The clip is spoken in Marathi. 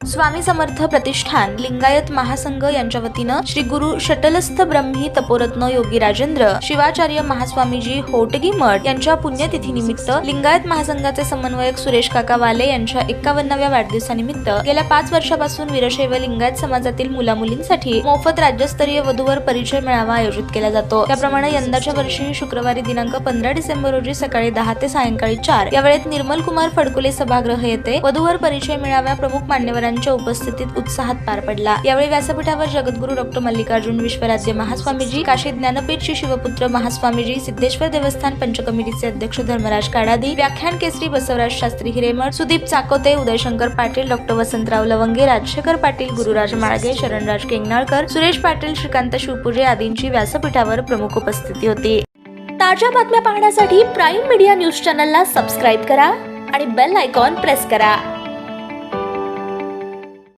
स्वामी समर्थ प्रतिष्ठान लिंगायत महासंघ यांच्या वतीनं श्री गुरु शटलस्थ ब्रह्मी तपोरत्न योगी राजेंद्र शिवाचार्य महास्वामीजी होटगी मठ यांच्या पुण्यतिथीनिमित्त लिंगायत महासंघाचे समन्वयक सुरेश काका वाले यांच्या एकावन्नाव्या वाढदिवसानिमित्त गेल्या पाच वर्षापासून वीरशैव लिंगायत समाजातील मुलामुलींसाठी मोफत राज्यस्तरीय वधूवर परिचय मेळावा आयोजित केला जातो. त्याप्रमाणे यंदाच्या वर्षी शुक्रवारी दिनांक पंधरा डिसेंबर रोजी सकाळी दहा ते सायंकाळी चार या वेळेत निर्मल कुमार फडकुले सभागृह येथे वधूवर परिचय मेळाव्या प्रमुख मान्यवरांच्या उपस्थितीत उत्साहात पार पडला. यावेळी व्यासपीठावर जगद्गुरु डॉक्टर मल्लिकार्जुन विश्वराज्य महास्वामीजी काशी ज्ञानपीठ श्री शिवपुत्र महास्वामीजी सिद्धेश्वर देवस्थान पंचकमिटीचे अध्यक्ष धर्मराज काडादी व्याख्यान केसरी बसवराज शास्त्री हिरेमठ सुदीप चाकोते उदयशंकर पाटील डॉक्टर वसंतराव लवंगे राजशेखर पाटील गुरुराज माळगे शरणराज केंगनाळकर सुरेश पाटील श्रीकांत शिवपूजे आदींची व्यासपीठावर प्रमुख उपस्थिती होती. ताज्या बातम्या पाहण्यासाठी प्राईम मीडिया न्यूज चॅनलला सबस्क्राईब करा आणि बेल आयकॉन प्रेस करा.